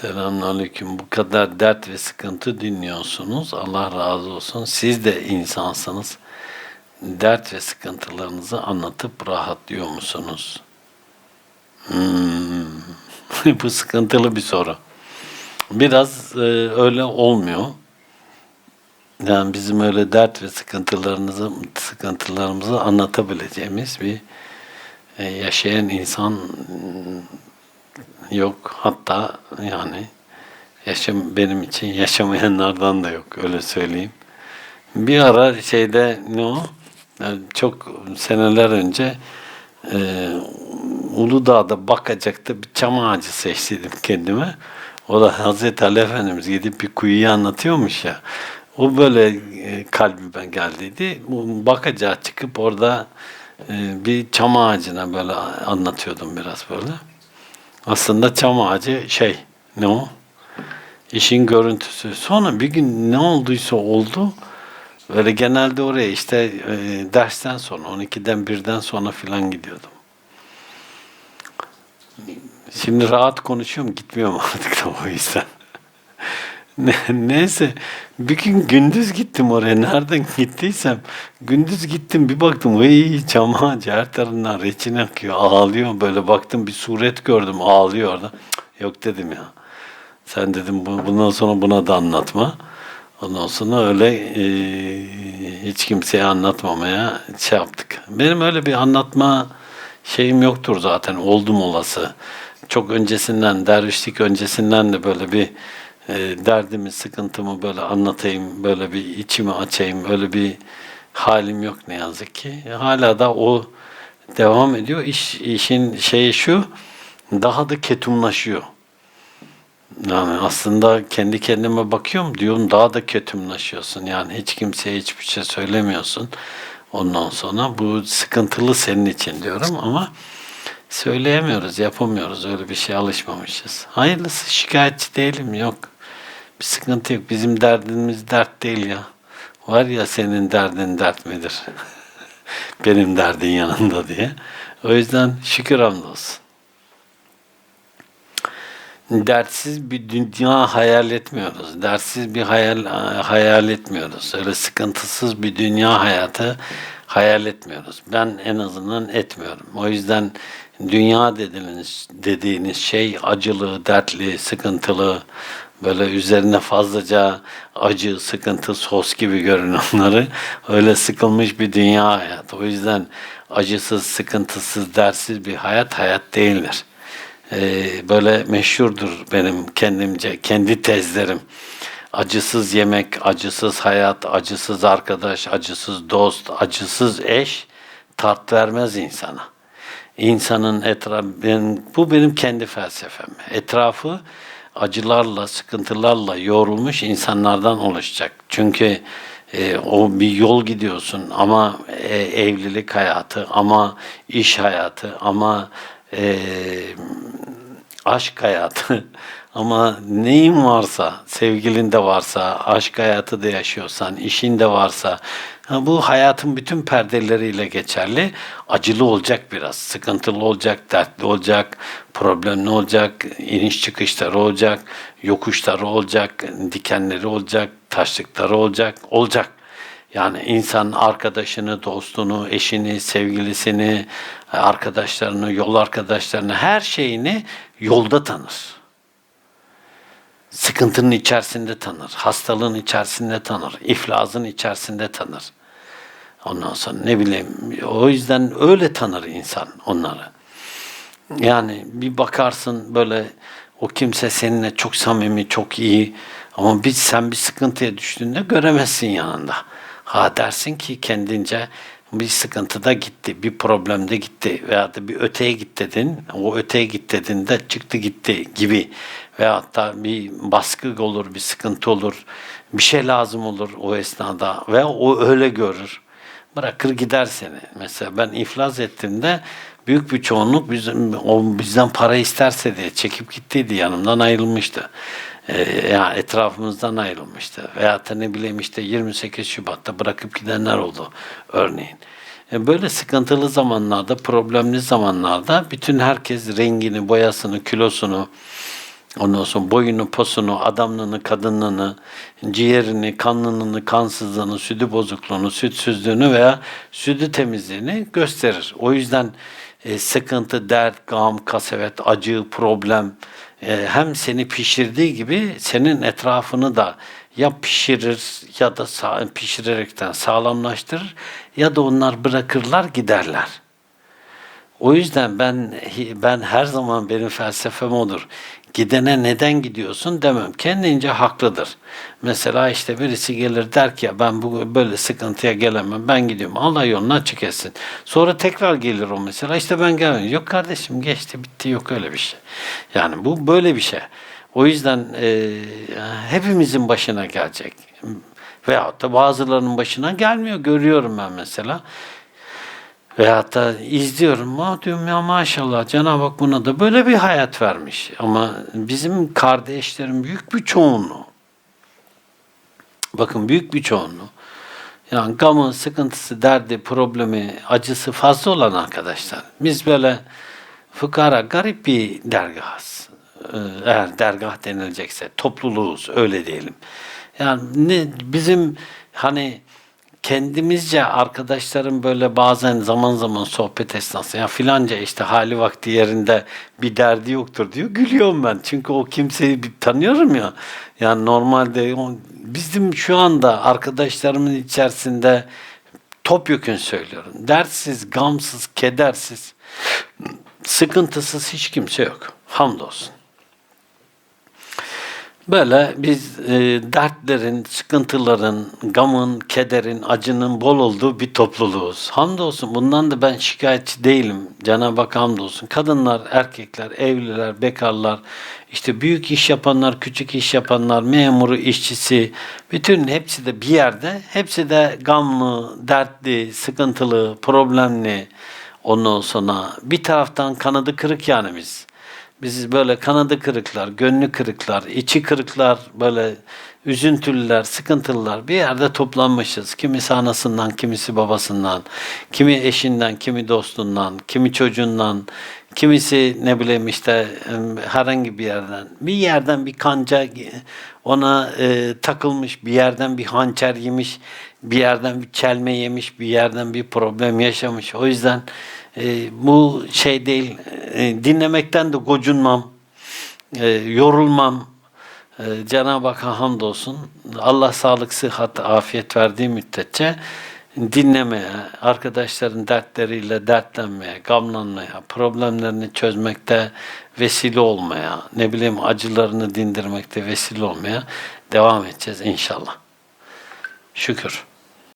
Selamünaleyküm. Bu kadar dert ve sıkıntı dinliyorsunuz. Allah razı olsun. Siz de insansınız. Dert ve sıkıntılarınızı anlatıp rahatlıyor musunuz? Hmm. Bu sıkıntılı bir soru. Biraz e, öyle olmuyor. Yani bizim öyle dert ve sıkıntılarımızı sıkıntılarımızı anlatabileceğimiz bir e, yaşayan insan yok. Hatta yani yaşam benim için yaşamayanlardan da yok öyle söyleyeyim. Bir ara şeyde ne o? Yani çok seneler önce e, Uludağ'da Bakacak'ta bir çam ağacı seçtiydim kendime. O da Hazreti Ali Efendimiz gidip bir kuyuyu anlatıyormuş ya. O böyle e, kalbime geldiydi. Bakacağa çıkıp orada e, bir çam ağacına böyle anlatıyordum biraz böyle. Aslında çam ağacı şey, ne o? İşin görüntüsü. Sonra bir gün ne olduysa oldu. Böyle genelde oraya işte e, dersten sonra, 12'den 1'den sonra filan gidiyordum. Şimdi rahat konuşuyorum, gitmiyorum artık da o yüzden. Ne- Neyse, bir gün gündüz gittim oraya. Nereden gittiysem, gündüz gittim bir baktım, vay çam ağacı her tarafından reçin akıyor, ağlıyor. Böyle baktım bir suret gördüm, ağlıyor orada. Yok dedim ya. Sen dedim bu- bundan sonra buna da anlatma. Ondan sonra öyle e, hiç kimseye anlatmamaya şey yaptık. Benim öyle bir anlatma şeyim yoktur zaten. Oldum olası. Çok öncesinden, dervişlik öncesinden de böyle bir e, derdimi, sıkıntımı böyle anlatayım, böyle bir içimi açayım, öyle bir halim yok ne yazık ki. Hala da o devam ediyor. İş, işin şeyi şu, daha da ketumlaşıyor. Yani aslında kendi kendime bakıyorum diyorum daha da ketumlaşıyorsun. Yani hiç kimseye hiçbir şey söylemiyorsun. Ondan sonra bu sıkıntılı senin için diyorum ama söyleyemiyoruz, yapamıyoruz. Öyle bir şey alışmamışız. Hayırlısı şikayetçi değilim yok. Bir sıkıntı yok. Bizim derdimiz dert değil ya. Var ya senin derdin dert midir? Benim derdin yanında diye. O yüzden şükür hamdolsun. Dertsiz bir dünya hayal etmiyoruz. Dertsiz bir hayal hayal etmiyoruz. Öyle sıkıntısız bir dünya hayatı hayal etmiyoruz. Ben en azından etmiyorum. O yüzden dünya dediğiniz, dediğiniz şey acılı, dertli, sıkıntılı, böyle üzerine fazlaca acı, sıkıntı, sos gibi görünenleri öyle sıkılmış bir dünya hayatı. O yüzden acısız, sıkıntısız, dertsiz bir hayat hayat değildir. Ee, böyle meşhurdur benim kendimce, kendi tezlerim. Acısız yemek, acısız hayat, acısız arkadaş, acısız dost, acısız eş tat vermez insana. İnsanın etrafı, bu benim kendi felsefem. Etrafı acılarla, sıkıntılarla yoğrulmuş insanlardan oluşacak. Çünkü e, o bir yol gidiyorsun ama e, evlilik hayatı, ama iş hayatı, ama e, aşk hayatı ama neyin varsa, sevgilin de varsa, aşk hayatı da yaşıyorsan, işin de varsa, bu hayatın bütün perdeleriyle geçerli. Acılı olacak biraz, sıkıntılı olacak, dertli olacak, problemli olacak, iniş çıkışları olacak, yokuşları olacak, dikenleri olacak, taşlıkları olacak, olacak. Yani insan arkadaşını, dostunu, eşini, sevgilisini, arkadaşlarını, yol arkadaşlarını, her şeyini yolda tanır. Sıkıntının içerisinde tanır, hastalığın içerisinde tanır, iflasın içerisinde tanır. Ondan sonra ne bileyim, o yüzden öyle tanır insan onları. Yani bir bakarsın böyle o kimse seninle çok samimi, çok iyi ama bir, sen bir sıkıntıya düştüğünde göremezsin yanında. Ha dersin ki kendince bir sıkıntıda gitti, bir problemde gitti veya da bir öteye git dedin, o öteye git dedin de çıktı gitti gibi veyahut da bir baskı olur, bir sıkıntı olur, bir şey lazım olur o esnada ve o öyle görür. Bırakır gider seni. Mesela ben iflas ettiğimde büyük bir çoğunluk bizim, o bizden para isterse diye çekip gittiydi yanımdan ayrılmıştı. Ee, yani etrafımızdan ayrılmıştı. Veyahut da ne bileyim işte 28 Şubat'ta bırakıp gidenler oldu örneğin. E, Böyle sıkıntılı zamanlarda, problemli zamanlarda bütün herkes rengini, boyasını, kilosunu, Ondan sonra boyunu, posunu, adamlığını, kadınlığını, ciğerini, kanlılığını, kansızlığını, sütü bozukluğunu, sütsüzlüğünü veya sütü temizliğini gösterir. O yüzden e, sıkıntı, dert, gam, kasevet, acı, problem e, hem seni pişirdiği gibi senin etrafını da ya pişirir ya da sağ, pişirerekten sağlamlaştırır ya da onlar bırakırlar giderler. O yüzden ben ben her zaman benim felsefem odur. Gidene neden gidiyorsun demem. Kendince haklıdır. Mesela işte birisi gelir der ki ben bu böyle sıkıntıya gelemem. Ben gidiyorum. Allah yolunu açık etsin. Sonra tekrar gelir o mesela. işte ben gelmem. Yok kardeşim geçti bitti yok öyle bir şey. Yani bu böyle bir şey. O yüzden e, hepimizin başına gelecek. Veyahut da bazılarının başına gelmiyor. Görüyorum ben mesela. Veyahut da izliyorum. Ma diyorum ya maşallah Cenab-ı Hak buna da böyle bir hayat vermiş. Ama bizim kardeşlerin büyük bir çoğunluğu bakın büyük bir çoğunluğu yani gamı, sıkıntısı, derdi, problemi, acısı fazla olan arkadaşlar. Biz böyle fukara, garip bir dergahız. Ee, Eğer dergah denilecekse, topluluğuz, öyle diyelim. Yani ne, bizim hani kendimizce arkadaşlarım böyle bazen zaman zaman sohbet esnasında ya filanca işte hali vakti yerinde bir derdi yoktur diyor. Gülüyorum ben. Çünkü o kimseyi bir tanıyorum ya. Yani normalde bizim şu anda arkadaşlarımın içerisinde topyekun söylüyorum. Dertsiz, gamsız, kedersiz, sıkıntısız hiç kimse yok. Hamdolsun. Böyle biz e, dertlerin, sıkıntıların, gamın, kederin, acının bol olduğu bir topluluğuz. Hamdolsun bundan da ben şikayetçi değilim. Cenab-ı Hak hamdolsun. Kadınlar, erkekler, evliler, bekarlar, işte büyük iş yapanlar, küçük iş yapanlar, memuru, işçisi, bütün hepsi de bir yerde, hepsi de gamlı, dertli, sıkıntılı, problemli. Ondan sonra bir taraftan kanadı kırık yani biz. Biz böyle kanadı kırıklar, gönlü kırıklar, içi kırıklar, böyle üzüntülüler, sıkıntılılar bir yerde toplanmışız. Kimisi anasından, kimisi babasından, kimi eşinden, kimi dostundan, kimi çocuğundan, kimisi ne bileyim işte herhangi bir yerden. Bir yerden bir kanca ona e, takılmış, bir yerden bir hançer yemiş, bir yerden bir çelme yemiş, bir yerden bir problem yaşamış. O yüzden e, bu şey değil, e, dinlemekten de gocunmam, e, yorulmam. E, Cenab-ı Hakk'a hamdolsun. Allah sağlık, sıhhat, afiyet verdiği müddetçe dinlemeye, arkadaşların dertleriyle dertlenmeye, gamlanmaya, problemlerini çözmekte vesile olmaya, ne bileyim acılarını dindirmekte vesile olmaya devam edeceğiz inşallah. Şükür.